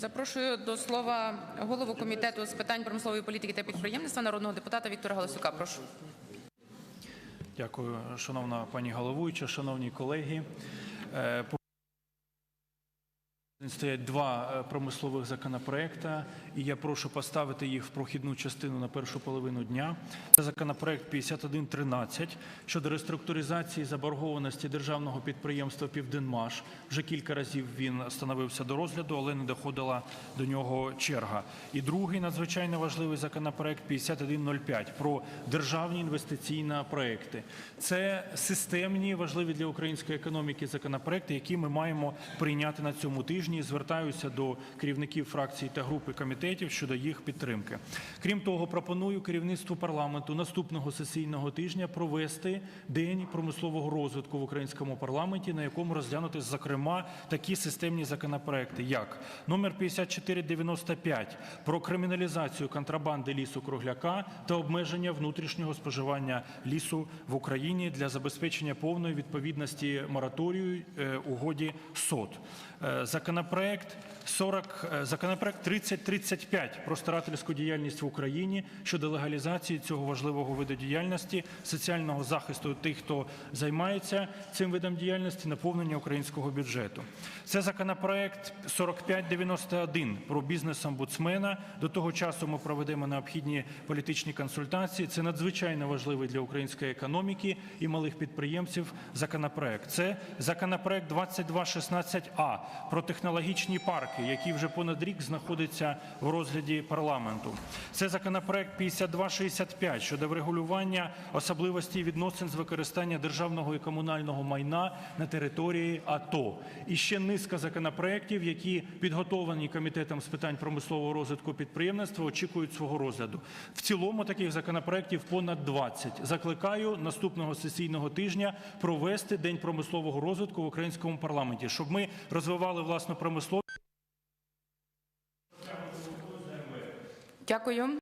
Запрошую до слова голову комітету з питань промислової політики та підприємництва народного депутата Віктора Галасюка. Прошу. Дякую, шановна пані головуюча, шановні колеги. Стоять два е, промислових законопроекта, і я прошу поставити їх в прохідну частину на першу половину дня. Це законопроект 5113 щодо реструктуризації заборгованості державного підприємства Південмаш. Вже кілька разів він становився до розгляду, але не доходила до нього черга. І другий надзвичайно важливий законопроект 5105 про державні інвестиційні проекти. Це системні, важливі для української економіки законопроекти, які ми маємо прийняти на цьому тижні. Звертаюся до керівників фракцій та групи комітетів щодо їх підтримки. Крім того, пропоную керівництву парламенту наступного сесійного тижня провести день промислового розвитку в українському парламенті, на якому розглянути зокрема такі системні законопроекти, як номер 5495 про криміналізацію контрабанди лісу кругляка та обмеження внутрішнього споживання лісу в Україні для забезпечення повної відповідності мораторію е, угоді СОТ. Е, Законопроект 40, е, законопроект 3035 про старательську діяльність в Україні щодо легалізації цього важливого виду діяльності, соціального захисту тих, хто займається цим видом діяльності, наповнення українського бюджету. Це законопроект 4591 про бізнес-омбудсмена. До того часу ми проведемо необхідні політичні консультації. Це надзвичайно важливий для української економіки і малих підприємців законопроект. Це законопроект 2216А про технологічні парки, який вже понад рік знаходиться в розгляді парламенту. Це законопроект 5265 щодо врегулювання особливостей відносин з використання державного і комунального майна на території АТО. І ще низка законопроєктів, які підготовлені комітетом з питань промислового розвитку підприємництва, очікують свого розгляду. В цілому таких законопроєктів понад 20. Закликаю наступного сесійного тижня провести день промислового розвитку в українському парламенті, щоб ми розвивали власну промисловість. Дякую.